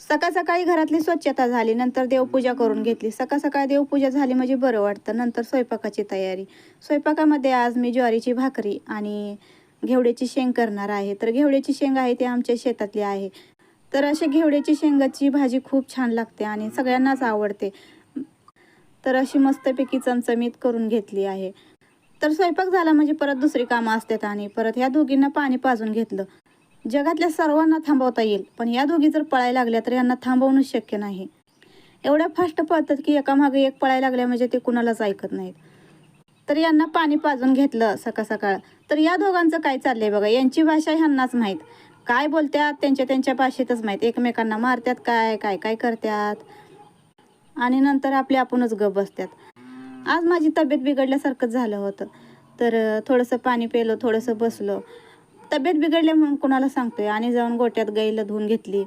सकाळ सकाळी घरातली स्वच्छता झाली नंतर देवपूजा करून घेतली. सकाळ सकाळी देवपूजा झाली म्हणजे बरं वाटतं. नंतर स्वयंपाकाची तयारी. स्वयंपाकामध्ये आज मी ज्वारीची भाकरी आणि घेवड्याची शेंग करणार आहे. तर घेवड्याची शेंग आहे ती आमच्या शेतातली आहे. तर अशी घेवड्याची शेंगाची भाजी खूप छान लागते आणि सगळ्यांनाच आवडते. तर अशी मस्तपैकी चमचमीत करून घेतली आहे. तर स्वयंपाक झाला म्हणजे परत दुसरी कामं असतात आणि परत ह्या दोघींना पाणी पाजून घेतलं. जगातल्या सर्वांना थांबवता येईल पण या दोघी जर पळायला लागल्या तर यांना थांबवणंच शक्य नाही. एवढ्या फास्ट पळतात की एकामागे एक पळायला लागल्या म्हणजे ते कुणालाच ऐकत नाहीत. तर यांना पाणी पाजून घेतलं सकाळ सकाळ. तर या दोघांचं काय चाललंय बघा? यांची भाषा ह्यांनाच माहीत. काय बोलत्यात? त्यांच्या त्यांच्या भाषेतच माहीत. एकमेकांना मारत्यात काय? काय काय करत्यात? आणि नंतर आपले आपणच गप बसत्यात. आज माझी तब्येत बिघडल्यासारखंच झालं होतं. तर थोडंसं पाणी पेलो थोडंसं बसलो. तब्येत बिघडली म्हणून कोणाला सांगतोय? आणि जाऊन गोट्यात गाईला धुवून घेतली.